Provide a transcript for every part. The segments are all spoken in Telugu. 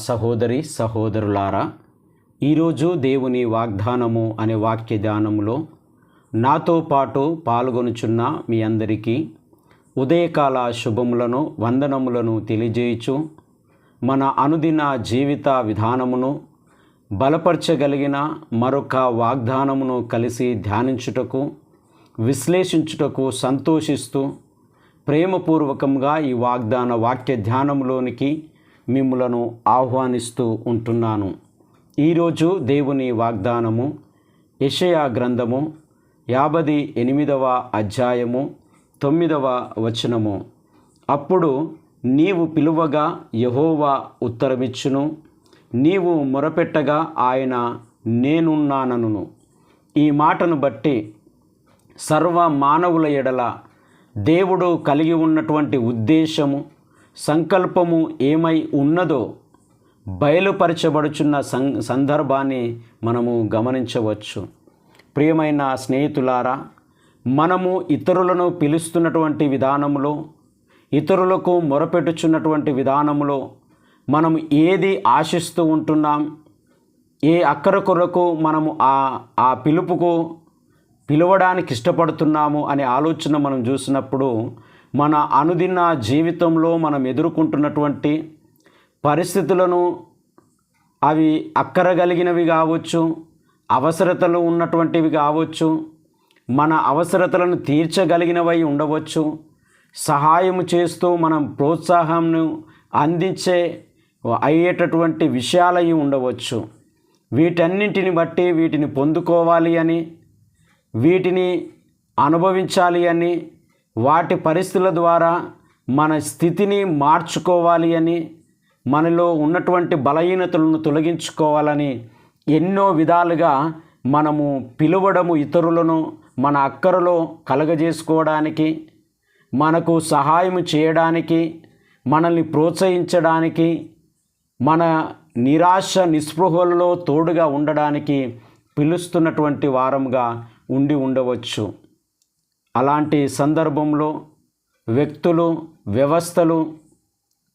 సహోదరి సహోదరులారా ఈరోజు దేవుని వాగ్దానము అనే వాక్య ధ్యానములో నాతో పాటు పాల్గొనుచున్న మీ అందరికీ ఉదయకాల శుభములను వందనములను తెలియజేయచు మన అనుదిన జీవిత విధానమును బలపరచగలిగిన మరొక వాగ్దానమును కలిసి ధ్యానించుటకు విశ్లేషించుటకు సంతోషిస్తూ ప్రేమపూర్వకంగా ఈ వాగ్దాన వాక్య ధ్యానంలోనికి మిమ్ములను ఆహ్వానిస్తూ ఉంటున్నాను. ఈరోజు దేవుని వాగ్దానము యషయా గ్రంథము యాభై ఎనిమిదవ అధ్యాయము తొమ్మిదవ వచనము. అప్పుడు నీవు పిలువగా యహోవా ఉత్తరమిచ్చును నీవు మొరపెట్టగా ఆయన నేనున్నానను ఈ మాటను బట్టి సర్వ మానవుల ఎడల దేవుడు కలిగి ఉన్నటువంటి ఉద్దేశము సంకల్పము ఏమై ఉన్నదో బయలుపరచబడుచున్న సం సందర్భాన్ని మనము గమనించవచ్చు. ప్రియమైన స్నేహితులారా మనము ఇతరులను పిలుస్తున్నటువంటి విధానములో ఇతరులకు మొరపెట్టుచున్నటువంటి విధానములో మనం ఏది ఆశిస్తూ ఉంటున్నాం ఏ అక్కర కొరకు మనము ఆ ఆ పిలుపుకు పిలవడానికి ఇష్టపడుతున్నాము అనే ఆలోచన మనం చూసినప్పుడు మన అనుదిన జీవితంలో మనం ఎదుర్కొంటున్నటువంటి పరిస్థితులను అవి అక్కరగలిగినవి కావచ్చు అవసరతలు ఉన్నటువంటివి కావచ్చు మన అవసరతలను తీర్చగలిగినవై ఉండవచ్చు. సహాయం చేస్తూ మనం ప్రోత్సాహంను అందించే అయ్యేటటువంటి విషయాలై ఉండవచ్చు. వీటన్నింటిని బట్టి వీటిని పొందుకోవాలి అని వీటిని అనుభవించాలి అని వాటి పరిస్థితుల ద్వారా మన స్థితిని మార్చుకోవాలి అని మనలో ఉన్నటువంటి బలహీనతలను తొలగించుకోవాలని ఎన్నో విధాలుగా మనము పిలువడము ఇతరులను మన అక్కరలో కలగజేసుకోవడానికి మనకు సహాయం చేయడానికి మనల్ని ప్రోత్సహించడానికి మన నిరాశ నిస్పృహలలో తోడుగా ఉండడానికి పిలుస్తున్నటువంటి వారముగా ఉండి ఉండవచ్చు. అలాంటి సందర్భంలో వ్యక్తులు వ్యవస్థలు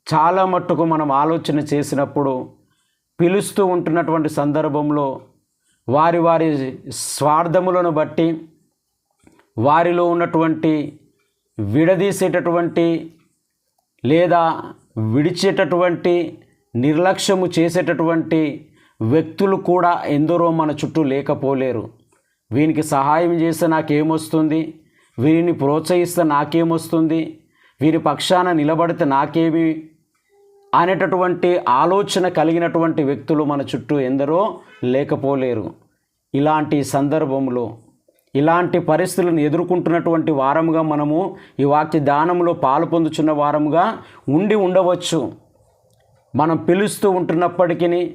చాలా మట్టుకు మనం ఆలోచన చేసినప్పుడు పిలుస్తూ ఉంటున్నటువంటి సందర్భంలో వారి వారి స్వార్థములను బట్టి వారిలో ఉన్నటువంటి విడదీసేటటువంటి లేదా విడిచేటటువంటి నిర్లక్ష్యము చేసేటటువంటి వ్యక్తులు కూడా ఎందరో మన చుట్టూ లేకపోలేరు. వీనికి సహాయం చేస్తే నాకేమొస్తుంది? వీరిని ప్రోత్సహిస్తే నాకేమొస్తుంది? వీరి పక్షాన నిలబడితే నాకేమి? అనేటటువంటి ఆలోచన కలిగినటువంటి వ్యక్తులు మన చుట్టూ ఎందరో లేకపోలేరు. ఇలాంటి సందర్భంలో ఇలాంటి పరిస్థితులను ఎదుర్కొంటున్నటువంటి వారముగా మనము ఈ వాక్య దానంలో పాలు పొందుచున్న వారముగా ఉండి ఉండవచ్చు. మనం పిలుస్తూ ఉంటున్నప్పటికీ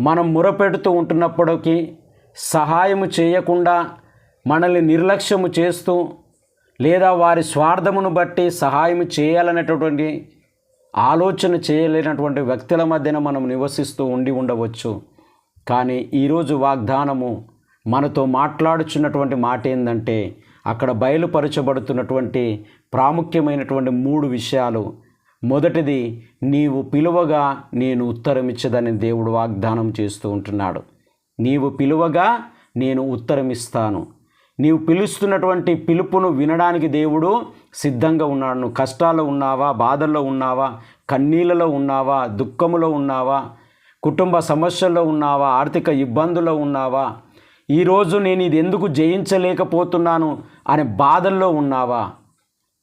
మనం మురపెడుతూ ఉంటున్నప్పటికీ సహాయము చేయకుండా మనల్ని నిర్లక్ష్యము చేస్తూ లేదా వారి స్వార్థమును బట్టి సహాయం చేయాలనేటటువంటి ఆలోచన చేయలేనటువంటి వ్యక్తుల మధ్యన మనం నివసిస్తూ ఉండి ఉండవచ్చు. కానీ ఈరోజు వాగ్దానము మనతో మాట్లాడుచున్నటువంటి మాట ఏంటంటే అక్కడ బయలుపరచబడుతున్నటువంటి ప్రాముఖ్యమైనటువంటి మూడు విషయాలు. మొదటిది నీవు పిలువగా నేను ఉత్తరమిచ్చదని దేవుడు వాగ్దానం చేస్తూ ఉంటున్నాడు. నీవు పిలువగా నేను ఉత్తరమిస్తాను. నీవు పిలుస్తున్నటువంటి పిలుపును వినడానికి దేవుడు సిద్ధంగా ఉన్నాడు. నువ్వు కష్టాల్లో ఉన్నావా బాధల్లో ఉన్నావా కన్నీళ్ళలో ఉన్నావా దుఃఖములో ఉన్నావా కుటుంబ సమస్యల్లో ఉన్నావా ఆర్థిక ఇబ్బందుల్లో ఉన్నావా ఈరోజు నేను ఇది ఎందుకు జయించలేకపోతున్నాను అనే బాధల్లో ఉన్నావా?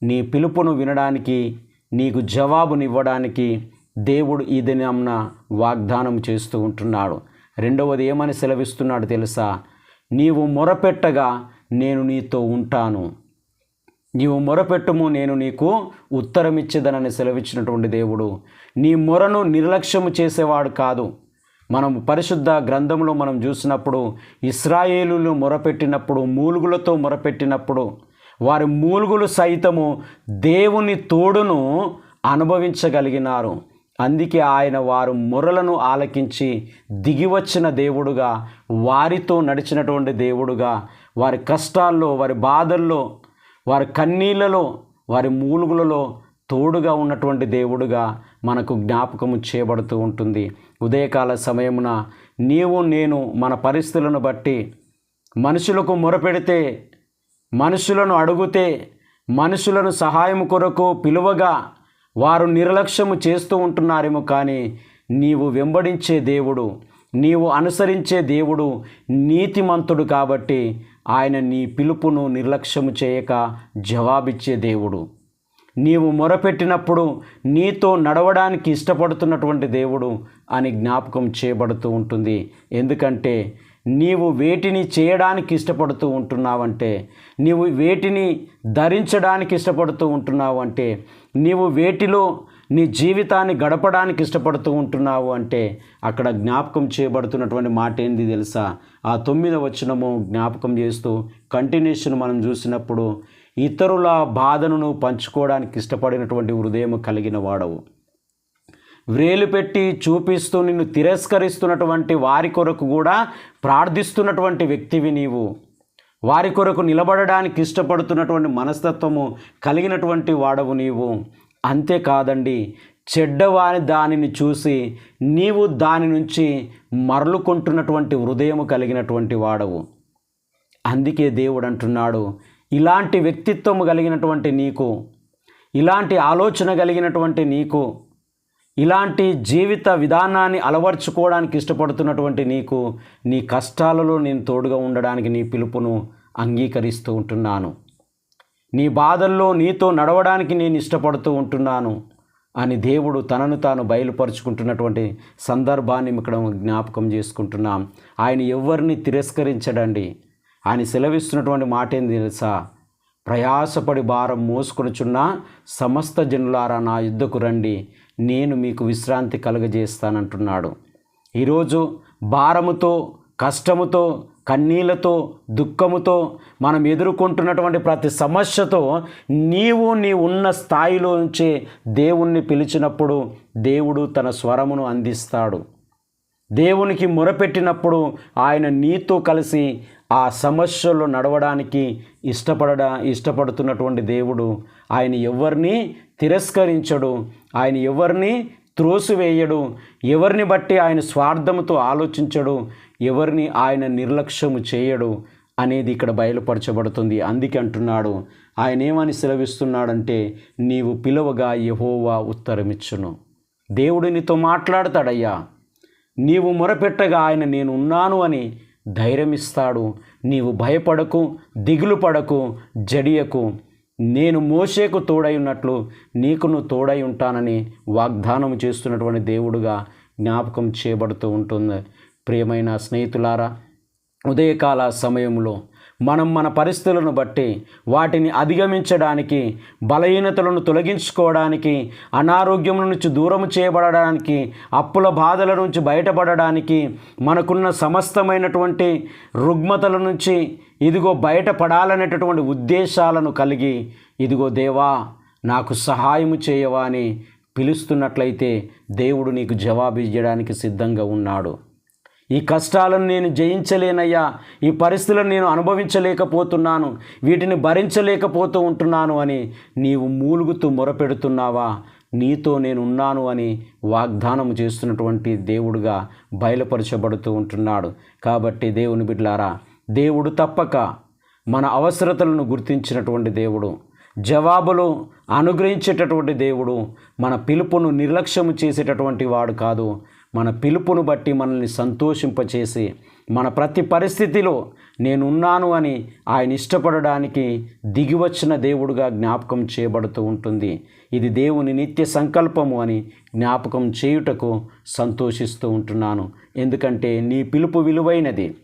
నీ పిలుపును వినడానికి నీకు జవాబునివ్వడానికి దేవుడు ఈ దినంన వాగ్దానం చేస్తూ ఉంటున్నాడు. రెండవది ఏమని సెలవిస్తున్నాడు తెలుసా? నీవు మొరపెట్టగా నేను నీతో ఉంటాను. నీవు మొరపెట్టుము నేను నీకు ఉత్తరమిచ్చేదనని సెలవిచ్చినటువంటి దేవుడు. నీ మొరను నిర్లక్ష్యము చేసేవాడు కాదు. మనం పరిశుద్ధ గ్రంథంలో మనం చూసినప్పుడు ఇస్రాయేలులు మొరపెట్టినప్పుడు మూలుగులతో మొరపెట్టినప్పుడు వారి మూలుగులు సైతము దేవుని తోడును అనుభవించగలిగినారు. అందుకే ఆయన వారు మొరలను ఆలకించి దిగివచ్చిన దేవుడుగా వారితో నడిచినటువంటి దేవుడుగా వారి కష్టాల్లో వారి బాధల్లో వారి కన్నీళ్ళలో వారి మూలుగులలో తోడుగా ఉన్నటువంటి దేవుడుగా మనకు జ్ఞాపకము చేయబడుతూ ఉంటుంది. ఉదయకాల సమయమున నీవు నేను మన పరిస్థితులను బట్టి మనుషులకు మొరపెడితే మనుషులను అడుగుతే మనుషులను సహాయం కొరకు పిలువగా వారు నిర్లక్ష్యము చేస్తూ ఉంటున్నారేమో కానీ నీవు వెంబడించే దేవుడు నీవు అనుసరించే దేవుడు నీతిమంతుడు కాబట్టి ఆయన నీ పిలుపును నిర్లక్ష్యము చేయక జవాబిచ్చే దేవుడు. నీవు మొరపెట్టినప్పుడు నీతో నడవడానికి ఇష్టపడుతున్నటువంటి దేవుడు అని జ్ఞాపకం చేయబడుతూ ఉంటుంది. ఎందుకంటే నీవు వేటిని చేయడానికి ఇష్టపడుతూ ఉంటున్నావంటే నీవు వేటిని ధరించడానికి ఇష్టపడుతూ ఉంటున్నావు అంటే నీవు వేటిలో నీ జీవితాన్ని గడపడానికి ఇష్టపడుతూ ఉంటున్నావు అంటే అక్కడ జ్ఞాపకం చేయబడుతున్నటువంటి మాట ఏంది తెలుసా? ఆ తొమ్మిదవ వచనము జ్ఞాపకం చేస్తూ కంటిన్యూషన్ మనం చూసినప్పుడు ఇతరుల బాధను పంచుకోవడానికి ఇష్టపడినటువంటి హృదయం కలిగిన వాడవు. వ్రేలు పెట్టి చూపిస్తూ నిన్ను తిరస్కరిస్తున్నటువంటి వారి కొరకు కూడా ప్రార్థిస్తున్నటువంటి వ్యక్తివి నీవు. వారి కొరకు నిలబడడానికి ఇష్టపడుతున్నటువంటి మనస్తత్వము కలిగినటువంటి వాడవు నీవు. అంతేకాదండి చెడ్డవారి దానిని చూసి నీవు దాని నుంచి మరలుకుంటున్నటువంటి హృదయము కలిగినటువంటి వాడవు. అందుకే దేవుడు అంటున్నాడు ఇలాంటి వ్యక్తిత్వము కలిగినటువంటి నీకు ఇలాంటి ఆలోచన కలిగినటువంటి నీకు ఇలాంటి జీవిత విధానాన్ని అలవర్చుకోవడానికి ఇష్టపడుతున్నటువంటి నీకు నీ కష్టాలలో నేను తోడుగా ఉండడానికి నీ పిలుపును అంగీకరిస్తూ ఉంటున్నాను. నీ బాధల్లో నీతో నడవడానికి నేను ఇష్టపడుతూ ఉంటున్నాను అని దేవుడు తనను తాను బయలుపరుచుకుంటున్నటువంటి సందర్భాన్ని ఇక్కడ జ్ఞాపకం చేసుకుంటున్నాం. ఆయన ఎవరిని తిరస్కరించడండి. ఆయన సెలవిస్తున్నటువంటి మాట ఏంది తెలుసా? ప్రయాసపడి భారం మోసుకొనుచున్న సమస్త జనులారా నా యుద్ధకు రండి. నేను మీకు విశ్రాంతి కలుగజేస్తానంటున్నాడు. ఈరోజు భారముతో కష్టముతో కన్నీళ్ళతో దుఃఖముతో మనం ఎదుర్కొంటున్నటువంటి ప్రతి సమస్యతో నీవు నీ ఉన్న స్థాయిలోంచి దేవుణ్ణి పిలిచినప్పుడు దేవుడు తన స్వరమును అందిస్తాడు. దేవునికి మొరపెట్టినప్పుడు ఆయన నీతో కలిసి ఆ సమస్యలో నడవడానికి ఇష్టపడ ఇష్టపడుతున్నటువంటి దేవుడు ఆయన ఎవరిని తిరస్కరించడు ఆయన ఎవరిని త్రోసివేయడు ఎవరిని బట్టి ఆయన స్వార్థముతో ఆలోచించడు ఎవరిని ఆయన నిర్లక్ష్యము చేయడు అనేది ఇక్కడ బయలుపరచబడుతుంది. అందుకే అంటున్నాడు ఆయన ఏమని సెలవిస్తున్నాడంటే నీవు పిలవగా యహోవా ఉత్తరమిచ్చును. దేవుడు నీతో మాట్లాడతాడయ్యా. నీవు మొరపెట్టగా ఆయన నేను ఉన్నాను అని ధైర్యమిస్తాడు. నీవు భయపడకు దిగులు పడకు జడియకు. నేను మోసేకు తోడై ఉన్నట్లు నీకును తోడై ఉంటానని వాగ్దానం చేస్తున్నటువంటి దేవుడుగా జ్ఞాపకం చేయబడుతూ ఉంటుంది. ప్రియమైన స్నేహితులారా ఉదయకాల సమయంలో మనం మన పరిస్థితులను బట్టి వాటిని అధిగమించడానికి బలహీనతలను తొలగించుకోవడానికి అనారోగ్యం నుంచి దూరం చేయబడడానికి అప్పుల బాధల నుంచి బయటపడడానికి మనకున్న సమస్తమైనటువంటి రుగ్మతల నుంచి ఇదిగో బయటపడాలనేటటువంటి ఉద్దేశాలను కలిగి ఇదిగో దేవా నాకు సహాయము చేయవా అని పిలుస్తున్నట్లయితే దేవుడు నీకు జవాబు ఇవ్వడానికి సిద్ధంగా ఉన్నాడు. ఈ కష్టాలను నేను జయించలేనయ్యా. ఈ పరిస్థితులను నేను అనుభవించలేకపోతున్నాను. వీటిని భరించలేకపోతూ ఉంటున్నాను అని నీవు మూలుగుతూ మొరపెడుతున్నావా? నీతో నేను ఉన్నాను అని వాగ్దానం చేస్తున్నటువంటి దేవుడుగా బయలుపరచబడుతూ ఉంటున్నాడు. కాబట్టి దేవుని బిడ్లారా దేవుడు తప్పక మన అవసరతలను గుర్తించినటువంటి దేవుడు జవాబులు అనుగ్రహించేటటువంటి దేవుడు మన పిలుపును నిర్లక్ష్యము చేసేటటువంటి వాడు కాదు. మన పిలుపును బట్టి మనల్ని సంతోషింపచేసి మన ప్రతి పరిస్థితిలో నేనున్నాను అని ఆయన ఇష్టపడడానికి దిగివచ్చిన దేవుడుగా జ్ఞాపకం చేయబడుతూ ఉంటుంది. ఇది దేవుని నిత్య సంకల్పము అని జ్ఞాపకం చేయుటకు సంతోషిస్తూ ఉంటున్నాను. ఎందుకంటే నీ పిలుపు విలువైనది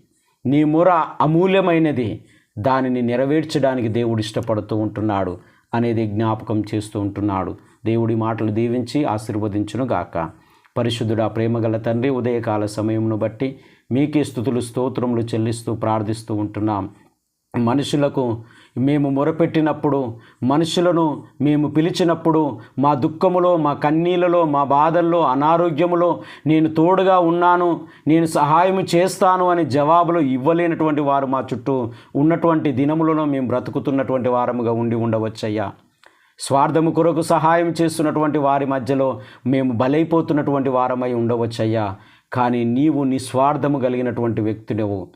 నీ మొర అమూల్యమైనది దానిని నెరవేర్చడానికి దేవుడు ఇష్టపడుతూ ఉంటున్నాడు అనేది జ్ఞాపకం చేస్తూ ఉంటున్నాడు. దేవుడి మాటలు దీవించి ఆశీర్వదించును గాక పరిశుద్ధుడా ప్రేమగల తండ్రి ఉదయకాల సమయంను బట్టి మీకే స్థుతులు స్తోత్రములు చెల్లిస్తూ ప్రార్థిస్తూ ఉంటున్నాం. మనుషులకు మేము మొరపెట్టినప్పుడు మనుషులను మేము పిలిచినప్పుడు మా దుఃఖములో మా కన్నీళ్ళలో మా బాధల్లో అనారోగ్యములో నేను తోడుగా ఉన్నాను నేను సహాయం చేస్తాను అని జవాబులు ఇవ్వలేనటువంటి వారు మా చుట్టూ ఉన్నటువంటి దినములలో మేము బ్రతుకుతున్నటువంటి వారముగా ఉండి ఉండవచ్చయ్యా. స్వార్థము కొరకు సహాయం చేస్తున్నటువంటి వారి మధ్యలో మేము బలైపోతున్నటువంటి వారమై ఉండవచ్చయ్యా. కానీ నీవు నిస్వార్థము కలిగినటువంటి వ్యక్తుడవు.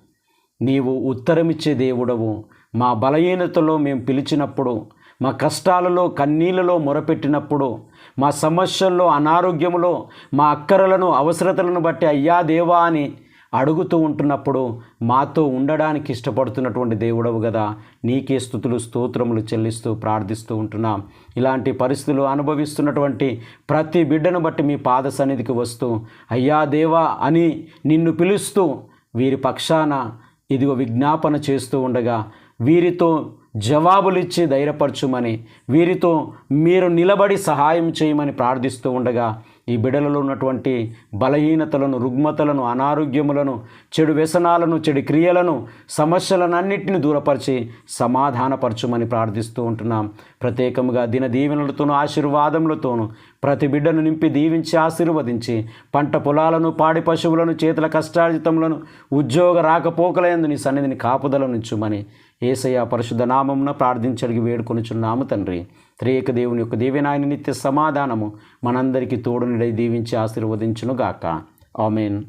నీవు ఉత్తరమిచ్చే దేవుడవు. మా బలహీనతలో మేము పిలిచినప్పుడు మా కష్టాలలో కన్నీళ్ళలో మొరపెట్టినప్పుడు మా సమస్యల్లో అనారోగ్యములో మా అక్కరలను అవసరతలను బట్టి అయ్యా దేవా అని అడుగుతూ ఉంటున్నప్పుడు మాతో ఉండడానికి ఇష్టపడుతున్నటువంటి దేవుడవు కదా నీకే స్థుతులు స్తోత్రములు చెల్లిస్తూ ప్రార్థిస్తూ ఉంటున్నాం. ఇలాంటి పరిస్థితులు అనుభవిస్తున్నటువంటి ప్రతి బిడ్డను బట్టి మీ పాద సన్నిధికి వస్తూ అయ్యా దేవా అని నిన్ను పిలుస్తూ వీరి పక్షాన ఇదిగో విజ్ఞాపన చేస్తూ ఉండగా వీరితో జవాబులు ఇచ్చి ధైర్యపరచుమని వీరితో మీరు నిలబడి సహాయం చేయమని ప్రార్థిస్తూ ఉండగా ఈ బిడలలో ఉన్నటువంటి బలహీనతలను రుగ్మతలను అనారోగ్యములను చెడు వ్యసనాలను చెడు క్రియలను సమస్యలనన్నింటిని దూరపరిచి సమాధానపరచుమని ప్రార్థిస్తూ ఉంటున్నాం. ప్రత్యేకముగా దిన దీవెనలతోనూ ఆశీర్వాదములతోనూ ప్రతి బిడ్డను నింపి దీవించి ఆశీర్వదించి పంట పొలాలను పాడి పశువులను చేతుల కష్టార్జితములను ఉద్యోగ రాకపోకలందు నీ సన్నిధిని కాపుదల నుంచుమని ఏసయ్య పరిశుద్ధ నామమున ప్రార్థించడికి వేడుకొనుచున్నాము తండ్రి. త్రేక దేవుని యొక్క దేవినాయని నిత్య సమాధానము మనందరికీ తోడునిడై దీవించి ఆశీర్వదించునుగాక. ఆమెన్.